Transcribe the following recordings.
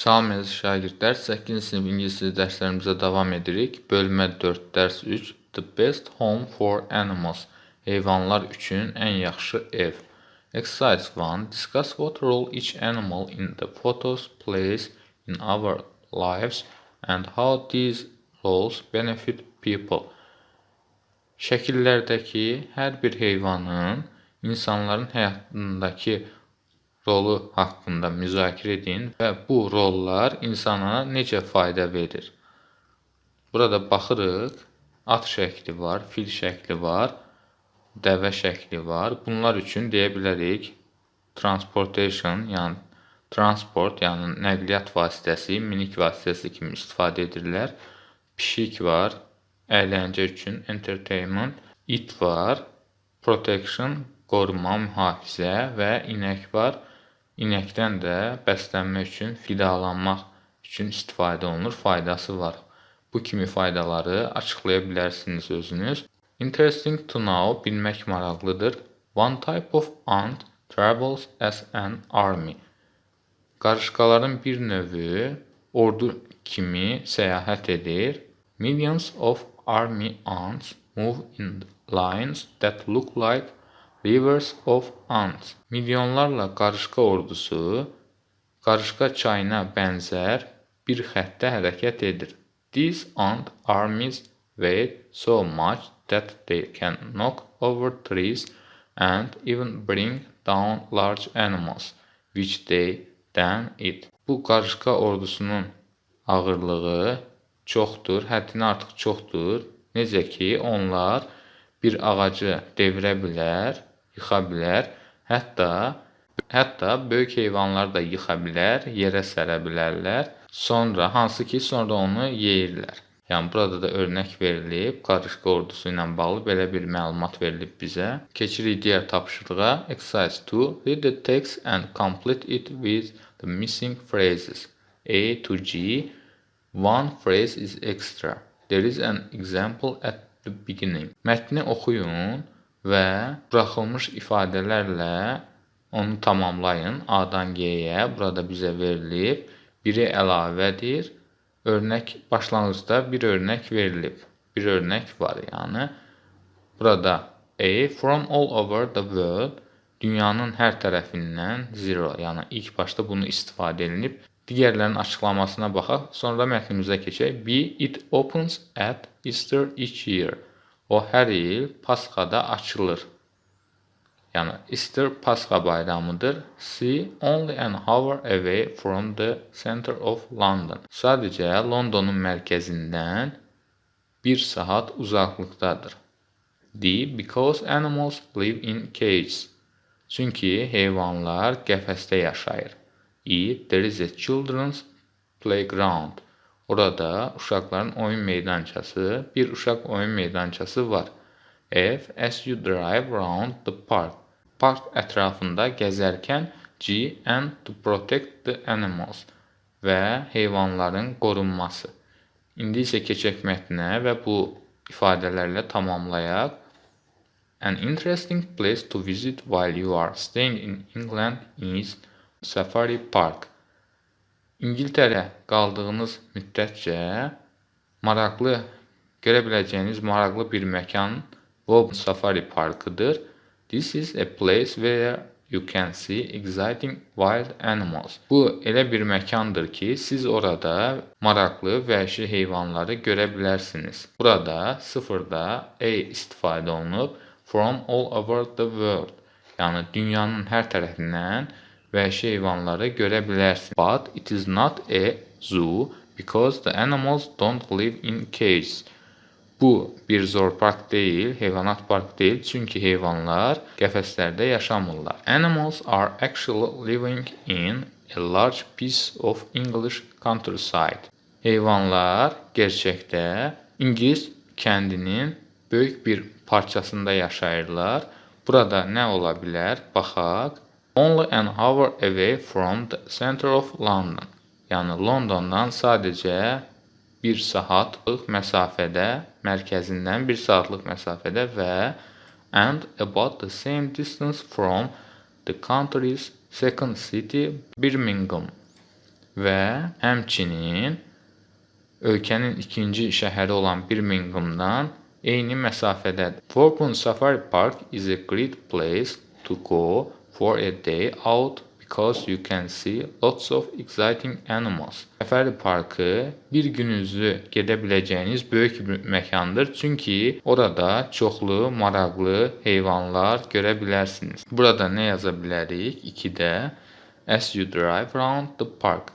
Salam əziz şagirdlər, 8-ci sinif ingilis dili dərslərimizə davam edirik. Bölmə 4, dərs 3, The best home for animals. Heyvanlar üçün ən yaxşı ev. Exercise 1. Discuss what role each animal in the photos plays in our lives and how these roles benefit people. Şəkillərdəki hər bir heyvanın insanların həyatındakı rolu haqqında müzakirə edin və bu rollar insana necə fayda verir. Burada baxırıq, at şəkli var, fil şəkli var, dəvə şəkli var. Bunlar üçün deyə bilərik transportation, yəni transport, yəni nəqliyyat vasitəsi, minik vasitəsi kimi istifadə edirlər. Pişik var, əyləncə üçün entertainment, it var, protection, qoruma, mühafizə və inək var. İnəkdən də bəslənmək üçün, qidalanmaq üçün istifadə olunur, faydası var. Bu kimi faydaları açıqlaya bilərsiniz özünüz. Interesting to know, bilmək maraqlıdır. One type of ant travels as an army. Qarışqaların bir növü ordu kimi səyahət edir. Millions of army ants move in lines that look like Rivers of Ants Milyonlarla qarışqa ordusu qarışqa çayına bənzər bir xəttə hərəkət edir. These ant armies weigh so much that they can knock over trees and even bring down large animals which they then eat. Bu qarışqa ordusunun ağırlığı çoxdur, həddindən artıq çoxdur. Necə ki, onlar bir ağacı devirə bilər yıxa bilər. Hətta hətta böyük heyvanları da yıxa bilər, yerə sərə bilərlər. Sonra hansı ki, sonra onu yeyirlər. Yəni burada da örnək verilib, qarışqa ordusu ilə bağlı belə bir məlumat verilib bizə. Keçirik digər tapşırığa. Exercise 2. Read the text and complete it with the missing phrases. A to G. One phrase is extra. There is an example at the beginning. Mətni oxuyun və buraxılmış ifadələrlə onu tamamlayın. A-dan G-yə burada bizə verilib. Biri əlavədir. Örnək başlanğıcda bir örnək verilib. Bir örnək var, yəni. Burada A from all over the world dünyanın hər tərəfindən zero, yəni ilk başda bunu istifadə edilib. Digərlərinin açıqlamasına baxaq, sonra mətnimizə keçək. B it opens at Easter each year. O hər il Pasxada açılır. Yəni Easter Pasxa bayramıdır. See only an hour away from the center of London. Sadəcə Londonun mərkəzindən 1 saat uzaqlıqdadır. D because animals live in cages. Çünki heyvanlar qəfəsdə yaşayır. E there is a children's playground. Orada uşaqların oyun meydançası, bir uşaq oyun meydançası var. F. As you drive around the park. Park ətrafında gəzərkən G. And to protect the animals və heyvanların qorunması. İndi isə keçək mətnə və bu ifadələrlə tamamlayaq. An interesting place to visit while you are staying in England is Safari Park. İngiltərə qaldığınız müddətcə maraqlı görə biləcəyiniz maraqlı bir məkan Woburn Safari Parkıdır. This is a place where you can see exciting wild animals. Bu elə bir məkandır ki, siz orada maraqlı vəhşi heyvanları görə bilərsiniz. Burada sıfırda a istifadə olunub from all over the world. Yəni dünyanın hər tərəfindən vəhşi heyvanları görə bilərsiniz. But it is not a zoo because the animals don't live in cages. Bu bir zoopart deyil, heyvanat park deyil, çünki heyvanlar qəfəslərdə yaşamırlar. Animals are actually living in a large piece of English countryside. Heyvanlar gerçəkdə İngilis kəndinin böyük bir parçasında yaşayırlar. Burada nə ola bilər? Baxaq. Only an hour away from the center of London. Yəni Londondan sadəcə 1 saatlıq məsafədə, mərkəzindən 1 saatlıq məsafədə və and about the same distance from the country's second city, Birmingham. və həmçinin ölkənin ikinci şəhəri olan Birminghamdan eyni məsafədədir. Woburn Safari Park is a great place to go for a day out because you can see lots of exciting animals. Səfəri parkı bir gününüzü gedə biləcəyiniz böyük bir məkandır. Çünki orada çoxlu maraqlı heyvanlar görə bilərsiniz. Burada nə yaza bilərik? 2-də as you drive around the park.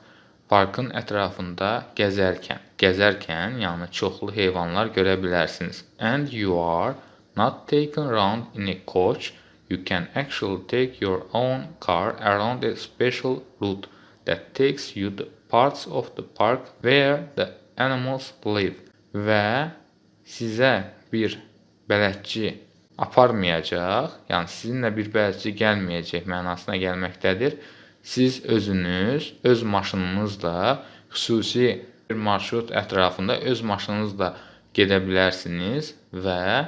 Parkın ətrafında gəzərkən, gəzərkən, yəni çoxlu heyvanlar görə bilərsiniz. And you are not taken around in a coach you can actually take your own car around a special route that takes you to parts of the park where the animals live. Və sizə bir bələdçi aparmayacaq, yəni sizinlə bir bələdçi gəlməyəcək mənasına gəlməkdədir. Siz özünüz öz maşınınızla xüsusi bir marşrut ətrafında öz maşınınızla gedə bilərsiniz və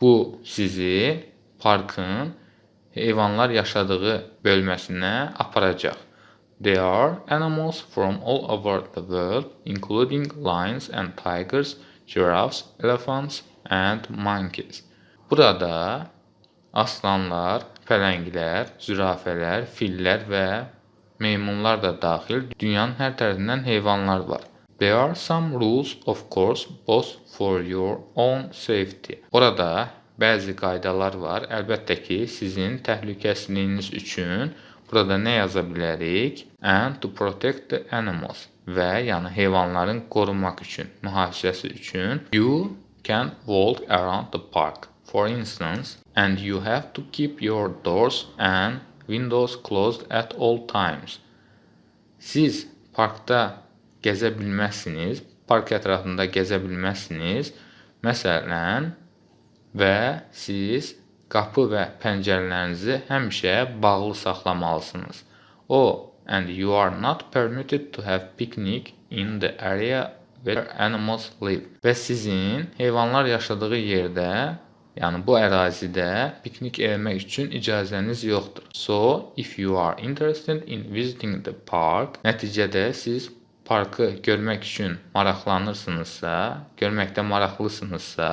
bu sizi parkın heyvanlar yaşadığı bölməsinə aparacaq. There are animals from all over the world, including lions and tigers, giraffes, elephants and monkeys. Burada aslanlar, pələnglər, zürafələr, fillər və meymunlar da daxil dünyanın hər tərəfindən heyvanlar var. There are some rules of course both for your own safety. Orada bəzi qaydalar var. Əlbəttə ki, sizin təhlükəsizliyiniz üçün burada nə yaza bilərik? And to protect the animals və yəni heyvanların qorunmaq üçün, mühafizəsi üçün you can walk around the park. For instance, and you have to keep your doors and windows closed at all times. Siz parkda gəzə bilməzsiniz, park ətrafında gəzə bilməzsiniz. Məsələn, və siz qapı və pəncərələrinizi həmişə bağlı saxlamalısınız. O and you are not permitted to have picnic in the area where animals live. Və sizin heyvanlar yaşadığı yerdə, yəni bu ərazidə piknik eləmək üçün icazəniz yoxdur. So, if you are interested in visiting the park, nəticədə siz parkı görmək üçün maraqlanırsınızsa, görməkdə maraqlısınızsa,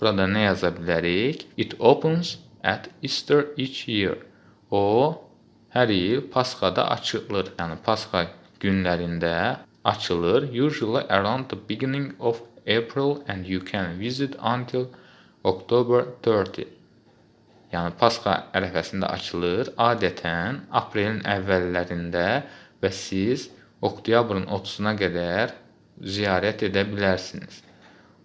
Burada nə yaza bilərik? It opens at Easter each year. O hər il Pasxada açılır. Yəni Pasxa günlərində açılır. Usually around the beginning of April and you can visit until October 30. Yəni Pasxa ərəfəsində açılır. Adətən aprelin əvvəllərində və siz oktyabrın 30-una qədər ziyarət edə bilərsiniz.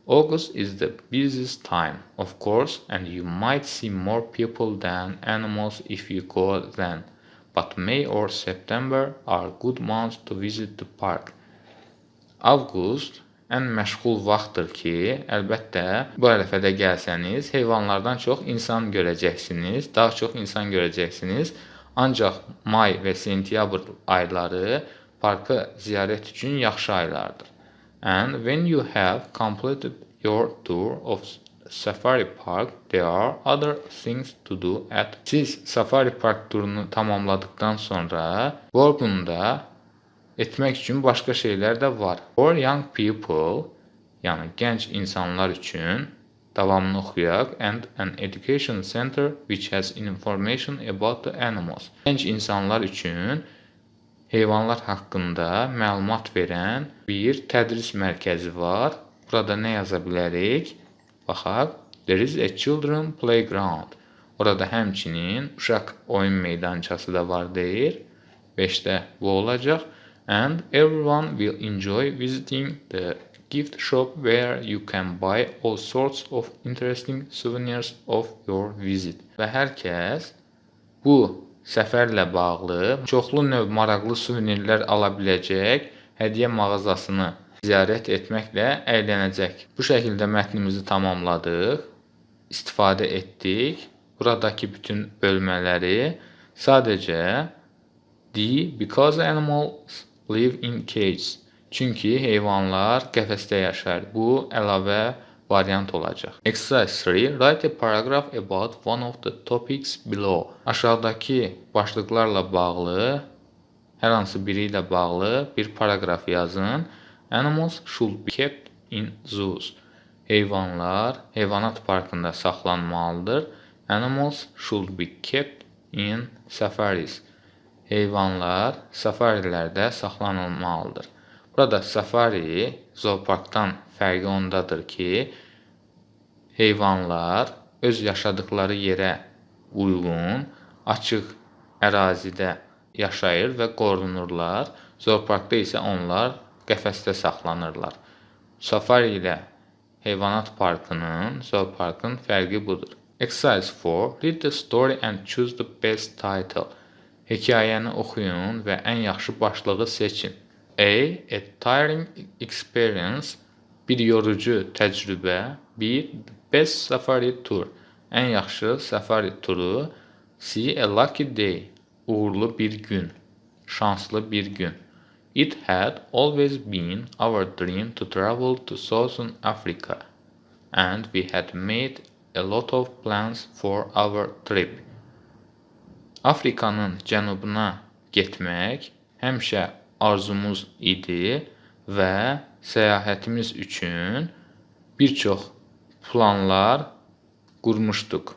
August is the busiest time, of course, and you might see more people than animals if you go then. But May or September are good months to visit the park. Avqust ən məşğul vaxtdır ki, əlbəttə bu ərəfədə gəlsəniz, heyvanlardan çox insan görəcəksiniz, daha çox insan görəcəksiniz. Ancaq may və sentyabr ayları parkı ziyarət üçün yaxşı aylardır. And when you have completed your tour of Safari Park, there are other things to do at. Siz Safari Park turunu tamamladıktan sonra Bourbon'da etmək üçün başqa şeylər də var. For young people, yəni gənc insanlar üçün davamını oxuyaq and an education center which has information about the animals. Gənc insanlar üçün heyvanlar haqqında məlumat verən bir tədris mərkəzi var. Burada nə yaza bilərik? Baxaq. There is a children playground. Orada həmçinin uşaq oyun meydançası da var deyir. 5-də bu olacaq. And everyone will enjoy visiting the gift shop where you can buy all sorts of interesting souvenirs of your visit. Və hər kəs bu səfərlə bağlı çoxlu növ maraqlı suvenirlər ala biləcək hədiyyə mağazasını ziyarət etməklə əylənəcək. Bu şəkildə mətnimizi tamamladıq, istifadə etdik. Buradakı bütün bölmələri sadəcə D because animals live in cages. Çünki heyvanlar qəfəsdə yaşar. Bu əlavə variant olacaq. Exercise 3. Write a paragraph about one of the topics below. Aşağıdakı başlıqlarla bağlı hər hansı biri ilə bağlı bir paraqraf yazın. Animals should be kept in zoos. Heyvanlar heyvanat parkında saxlanmalıdır. Animals should be kept in safaris. Heyvanlar safarilərdə saxlanılmalıdır. Burada safari zooparkdan fərqi ondadır ki, heyvanlar öz yaşadıkları yerə uyğun açıq ərazidə yaşayır və qorunurlar. Zooparkda isə onlar qəfəsdə saxlanırlar. Safari ilə heyvanat parkının, zooparkın fərqi budur. Exercise 4. Read the story and choose the best title. Hekayəni oxuyun və ən yaxşı başlığı seçin. A. A tiring experience bir yorucu təcrübə. B. Best safari tour ən yaxşı safari turu. C. A lucky day uğurlu bir gün, şanslı bir gün. It had always been our dream to travel to Southern Africa and we had made a lot of plans for our trip. Afrikanın cənubuna getmək həmişə arzumuz idi və səyahətimiz üçün bir çox planlar qurmuşduq.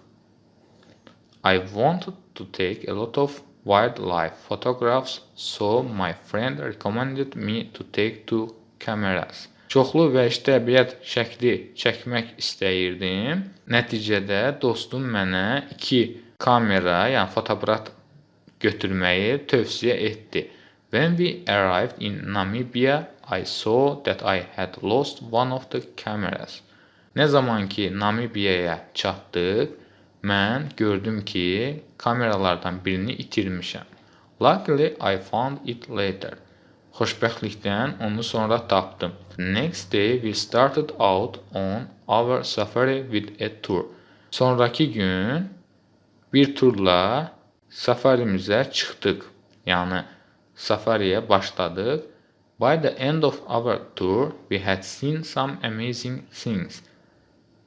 I wanted to take a lot of wildlife photographs, so my friend recommended me to take two cameras. Çoxlu vəhşi təbiət şəkli çəkmək istəyirdim. Nəticədə dostum mənə 2 kamera, yəni fotoaparat götürməyi tövsiyə etdi. When we arrived in Namibia, I saw that I had lost one of the cameras. Nə zaman ki Namibiyaya çatdıq, mən gördüm ki, kameralardan birini itirmişəm. Luckily, I found it later. Xoşbəxtlikdən onu sonra tapdım. Next day we started out on our safari with a tour. Sonrakı gün bir turla safarimizə çıxdıq. Yəni safariyə başladıq. By the end of our tour, we had seen some amazing things.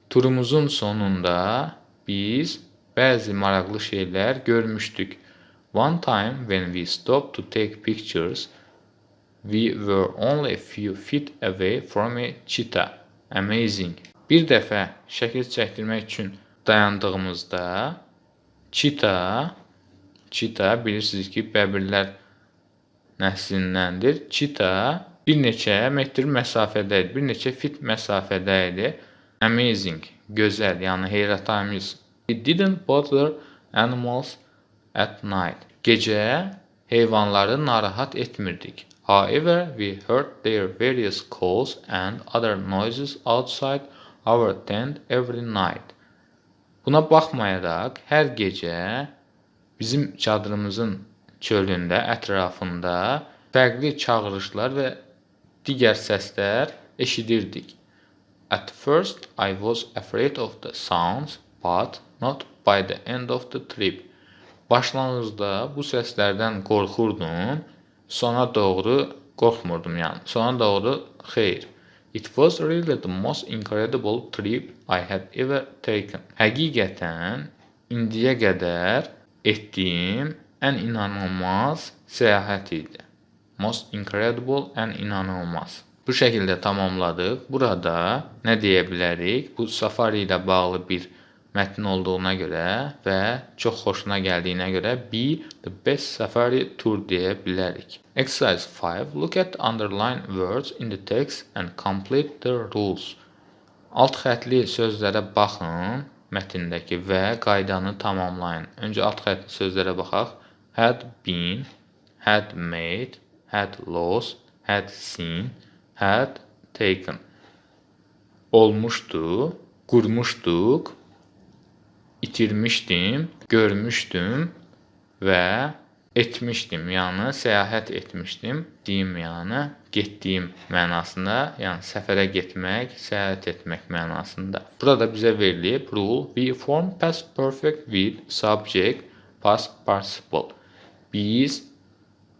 Turumuzun sonunda biz bəzi maraqlı şeylər görmüşdük. One time when we stopped to take pictures, we were only a few feet away from a cheetah. Amazing. Bir dəfə şəkil çəkdirmək üçün dayandığımızda cheetah, cheetah bilirsiniz ki, bəbirlər nəslindəndir. Çita bir neçə metr məsafədə idi, bir neçə fit məsafədə idi. Amazing, gözəl, yəni heyrətamiz. It didn't bother animals at night. Gecə heyvanları narahat etmirdik. However, we heard their various calls and other noises outside our tent every night. Buna baxmayaraq hər gecə bizim çadırımızın çölündə, ətrafında fərqli çağırışlar və digər səslər eşidirdik. At first I was afraid of the sounds, but not by the end of the trip. Başlanğıcda bu səslərdən qorxurdum, sona doğru qorxmurdum yəni. Sona doğru xeyr. It was really the most incredible trip I had ever taken. Həqiqətən indiyə qədər etdiyim ən inanılmaz səyahət idi. Most incredible and inanılmaz. Bu şəkildə tamamladıq. Burada nə deyə bilərik? Bu safari ilə bağlı bir mətn olduğuna görə və çox xoşuna gəldiyinə görə be the best safari tour deyə bilərik. Exercise 5. Look at underlined words in the text and complete the rules. Alt xətli sözlərə baxın mətndəki və qaydanı tamamlayın. Öncə alt xətli sözlərə baxaq had been, had made, had lost, had seen, had taken. Olmuşdu, qurmuşduq, itirmişdim, görmüşdüm və etmişdim. Yəni səyahət etmişdim. Deyim yəni getdiyim mənasında, yəni səfərə getmək, səyahət etmək mənasında. Burada bizə verilib rule we form past perfect with subject past participle biz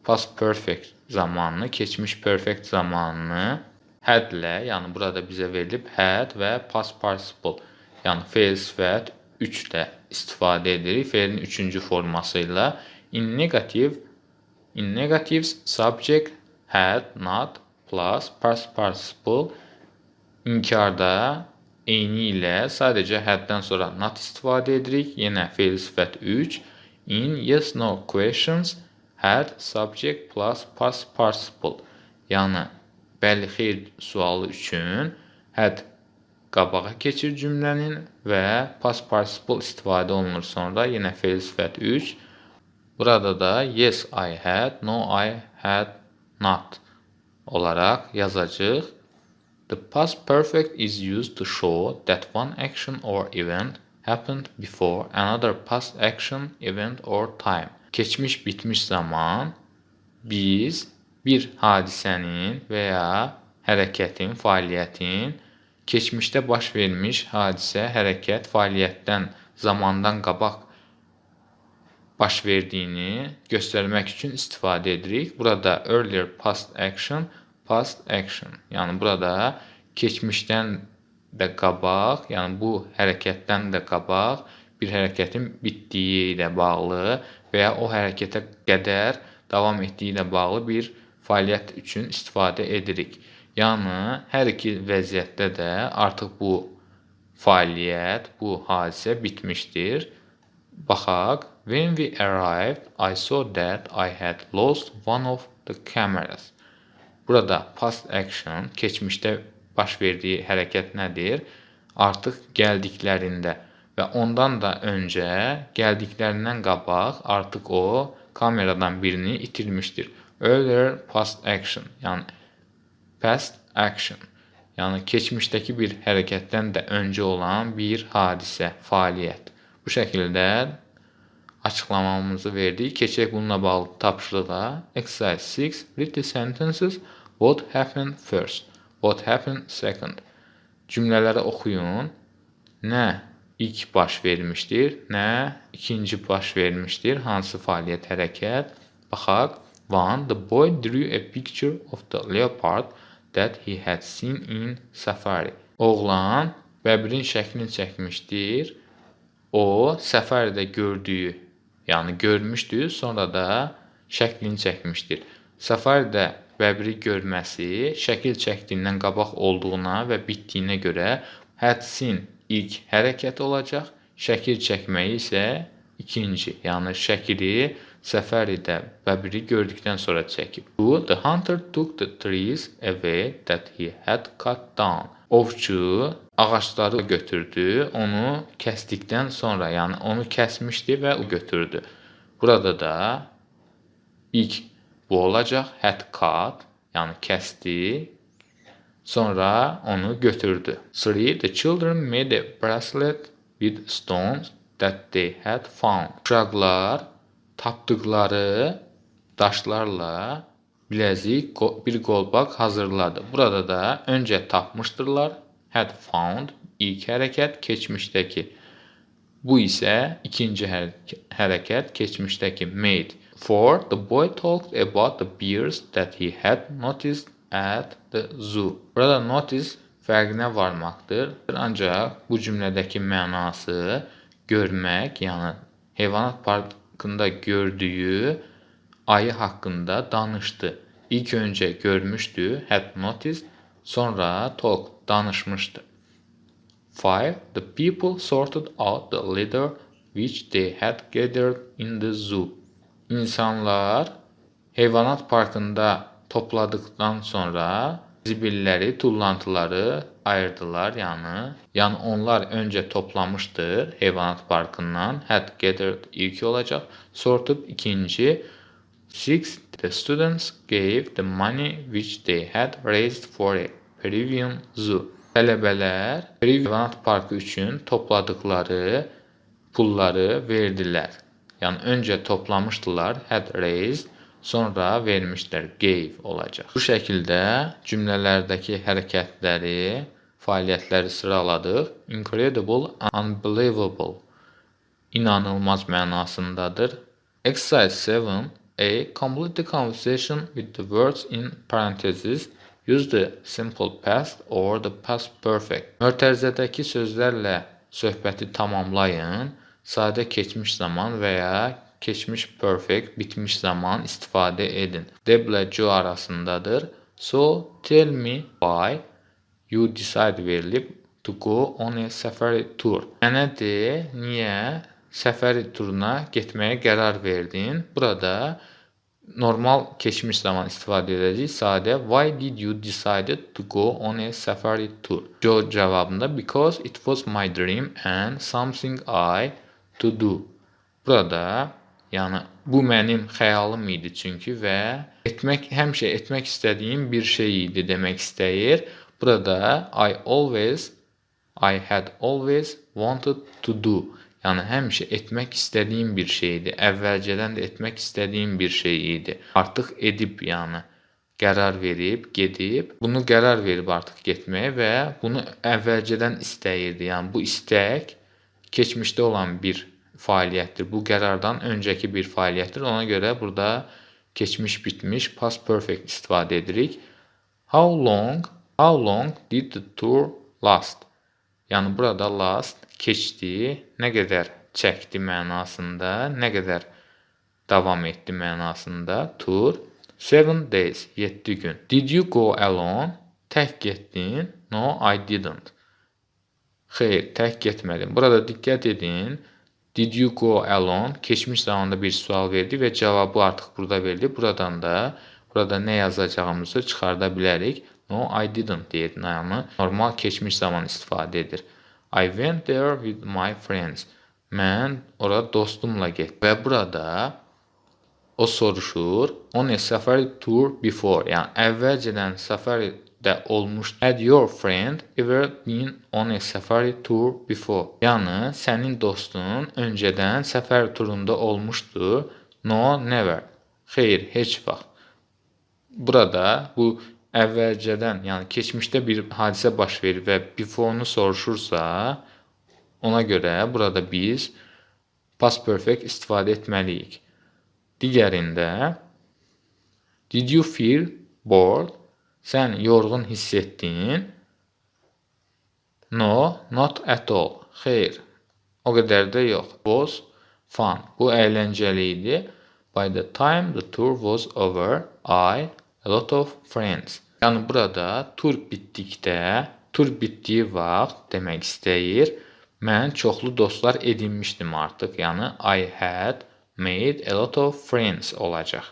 past perfect zamanını, keçmiş perfect zamanını had-lə, yəni burada bizə verilib had və past participle, yəni fe'l sifət 3 də istifadə edirik. Fe'lin 3-cü forması ilə in negative In negatives, subject, had, not, plus, past participle inkarda eyni ilə sadəcə həddən sonra not istifadə edirik. Yenə fe'l sifət 3. In yes no questions had subject plus past participle. Yəni bəli xeyr sualı üçün had qabağa keçir cümlənin və past participle istifadə olunur. Sonra yenə fe'l sifət 3. Burada da yes I had, no I had not olaraq yazacağıq. The past perfect is used to show that one action or event happened before another past action, event or time. Keçmiş bitmiş zaman biz bir hadisənin və ya hərəkətin, fəaliyyətin keçmişdə baş vermiş hadisə, hərəkət, fəaliyyətdən, zamandan qabaq baş verdiyini göstərmək üçün istifadə edirik. Burada earlier past action past action. Yəni burada keçmişdən də qabaq, yəni bu hərəkətdən də qabaq bir hərəkətin bitdiyi ilə bağlı və ya o hərəkətə qədər davam etdiyi ilə bağlı bir fəaliyyət üçün istifadə edirik. Yəni hər iki vəziyyətdə də artıq bu fəaliyyət, bu hadisə bitmişdir. Baxaq. When we arrived, I saw that I had lost one of the cameras. Burada past action keçmişdə baş verdiyi hərəkət nədir? Artıq gəldiklərində və ondan da öncə gəldiklərindən qabaq artıq o kameradan birini itirmişdir. Earlier past action, yəni past action. Yəni keçmişdəki bir hərəkətdən də öncə olan bir hadisə, fəaliyyət. Bu şəkildə açıqlamamızı verdik. Keçək bununla bağlı tapşırığa. Exercise 6 read the sentences What happened first? What happened second? Cümlələri oxuyun. Nə ilk baş vermişdir, nə ikinci baş vermişdir, hansı fəaliyyət, hərəkət? Baxaq. One, the boy drew a picture of the leopard that he had seen in safari. Oğlan bəbirin şəklini çəkmişdir. O səfərdə gördüyü, yəni görmüşdü, sonra da şəklini çəkmişdir. Səfərdə bəbiri görməsi şəkil çəkdiyindən qabaq olduğuna və bitdiyinə görə hədsin ilk hərəkət olacaq, şəkil çəkməyi isə ikinci, yəni şəkili səfəridə bəbiri gördükdən sonra çəkib. The hunter took the trees away that he had cut down. Ovçu ağacları götürdü, onu kəsdikdən sonra, yəni onu kəsmişdi və o götürdü. Burada da ilk Bu olacaq had cut, yəni kəsdi. Sonra onu götürdü. 3. The children made a bracelet with stones that they had found. Uşaqlar tapdıqları daşlarla biləzik, bir qolbaq hazırladı. Burada da öncə tapmışdırlar. Had found ilk hərəkət keçmişdəki. Bu isə ikinci hərəkət keçmişdəki made. 4. The boy talked about the bears that he had noticed at the zoo. Burada notice fərqinə varmaqdır. Ancaq bu cümlədəki mənası görmək, yəni heyvanat parkında gördüyü ayı haqqında danışdı. İlk öncə görmüşdü, had noticed, sonra talk danışmışdı. 5. The people sorted out the litter which they had gathered in the zoo. İnsanlar heyvanat parkında topladıktan sonra zibilləri, tullantıları ayırdılar, yəni. Yəni onlar öncə toplamışdır heyvanat parkından. Had gathered ilk olacaq. Sorted ikinci. Six, the students gave the money which they had raised for a Peruvian zoo. Tələbələr heyvanat parkı üçün topladıkları pulları verdilər. Yəni öncə toplamışdılar, had raised, sonra vermişlər, gave olacaq. Bu şəkildə cümlələrdəki hərəkətləri, fəaliyyətləri sıraladıq. Incredible, unbelievable. İnanılmaz mənasındadır. Exercise 7. A. Complete the conversation with the words in parentheses. Use the simple past or the past perfect. Mötərizədəki sözlərlə söhbəti tamamlayın sadə keçmiş zaman və ya keçmiş perfect, bitmiş zaman istifadə edin. Deb ilə Joe arasındadır. So tell me why you decide verilib to go on a safari tour. De, niyə səfəri turuna getməyə qərar verdin? Burada normal keçmiş zaman istifadə edəcəyik. Sadə why did you decided to go on a safari tour? Joe cavabında because it was my dream and something I to do. Burada yəni bu mənim xəyalım idi çünki və etmək həmişə etmək istədiyim bir şey idi demək istəyir. Burada I always I had always wanted to do Yəni həmişə etmək istədiyim bir şeydi. Əvvəlcədən də etmək istədiyim bir şey idi. Artıq edib, yəni qərar verib, gedib, bunu qərar verib artıq getməyə və bunu əvvəlcədən istəyirdi. Yəni bu istək keçmişdə olan bir fəaliyyətdir. Bu qərardan öncəki bir fəaliyyətdir. Ona görə burada keçmiş bitmiş past perfect istifadə edirik. How long how long did the tour last? Yəni burada last keçdi, nə qədər çəkdi mənasında, nə qədər davam etdi mənasında. Tour 7 days, 7 gün. Did you go alone? Tək getdin? No, I didn't. Xeyr, tək getmədim. Burada diqqət edin. Did you go alone? Keçmiş zamanda bir sual verdi və cavabı artıq burada verildi. Buradan da burada nə yazacağımızı çıxarda bilərik. No, I didn't deyir. Yəni normal keçmiş zaman istifadə edir. I went there with my friends. Mən ora dostumla getdim. Və burada o soruşur, on a safari tour before. Yəni əvvəlcədən səfərdə olmuş. Had your friend ever been on a safari tour before? Yəni sənin dostun öncədən səfər turunda olmuşdu. No, never. Xeyr, heç vaxt. Burada bu əvvəlcədən, yəni keçmişdə bir hadisə baş verir və before-nu soruşursa, ona görə burada biz past perfect istifadə etməliyik. Digərində Did you feel bored? Sən yorğun hiss etdin? No, not at all. Xeyr, o qədər də yox. Was fun. Bu əyləncəli idi. By the time the tour was over, I a lot of friends. Yəni burada tur bitdikdə, tur bitdiyi vaxt demək istəyir. Mən çoxlu dostlar edinmişdim artıq. Yəni I had made a lot of friends olacaq.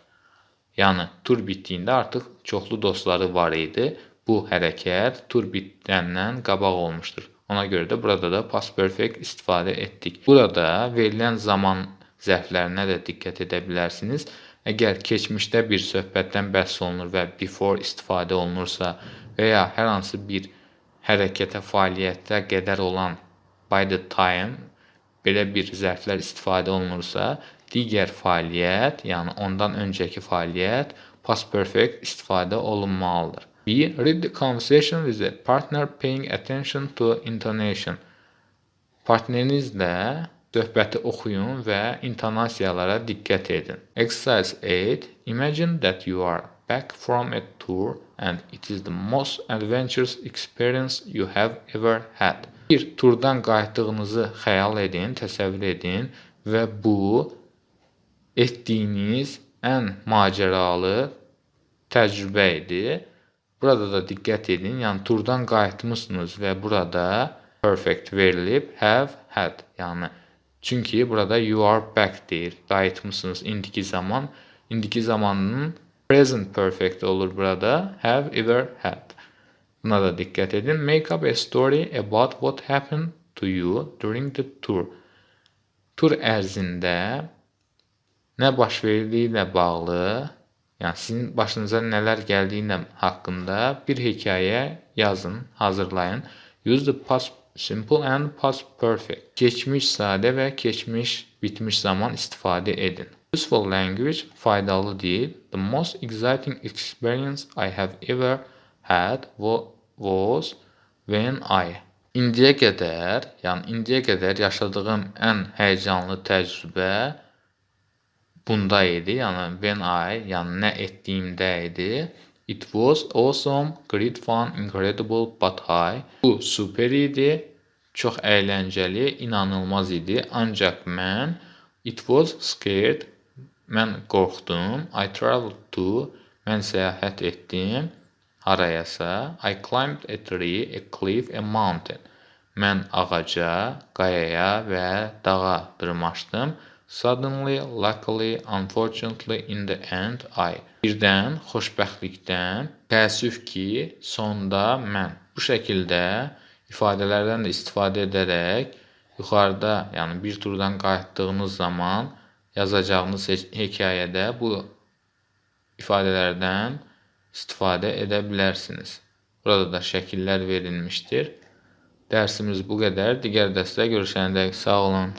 Yəni tur bitdiyində artıq çoxlu dostları var idi. Bu hərəkət tur bitəndən qabaq olmuşdur. Ona görə də burada da past perfect istifadə etdik. Burada verilən zaman zərflərinə də diqqət edə bilərsiniz. Əgər keçmişdə bir söhbətdən bəhs olunur və before istifadə olunursa və ya hər hansı bir hərəkətə, fəaliyyətə qədər olan by the time belə bir zərflər istifadə olunursa, digər fəaliyyət, yəni ondan öncəki fəaliyyət past perfect istifadə olunmalıdır. B. Read the conversation with the partner paying attention to intonation. Partnerinizlə Söhbəti oxuyun və intonasiyalara diqqət edin. Exercise 8. Imagine that you are back from a tour and it is the most adventurous experience you have ever had. Bir turdan qayıtdığınızı xəyal edin, təsəvvür edin və bu etdiyiniz ən macəralı təcrübə idi. Burada da diqqət edin. Yəni turdan qayıtmısınız və burada perfect verilib have had. Yəni Çünki burada you are back deyir. Qayıtmısınız indiki zaman. İndiki zamanın present perfect olur burada. Have ever had. Buna da diqqət edin. Make up a story about what happened to you during the tour. Tur ərzində nə baş verdiyi ilə bağlı, yəni sizin başınıza nələr gəldiyi ilə haqqında bir hekayə yazın, hazırlayın. Use the past Simple and past perfect. Keçmiş sadə və keçmiş bitmiş zaman istifadə edin. Useful language faydalı dil. The most exciting experience I have ever had was when I İndiyə qədər, yəni indiyə qədər yaşadığım ən həyəcanlı təcrübə bunda idi. Yəni when I, yəni nə etdiyimdə idi. It was awesome, great fun, incredible, but high. Bu super idi, çox əyləncəli, inanılmaz idi. Ancaq mən It was scared. Mən qorxdum. I traveled to. Mən səyahət etdim. Harayasa. I climbed a tree, a cliff, a mountain. Mən ağaca, qayaya və dağa dırmaşdım. Suddenly, luckily, unfortunately, in the end, I. Birdən, xoşbəxtlikdən, təəssüf ki, sonda mən. Bu şəkildə ifadələrdən də istifadə edərək yuxarıda, yəni bir turdan qayıtdığınız zaman yazacağınız hekayədə bu ifadələrdən istifadə edə bilərsiniz. Burada da şəkillər verilmişdir. Dərsimiz bu qədər. Digər dərsdə görüşəndək sağ olun.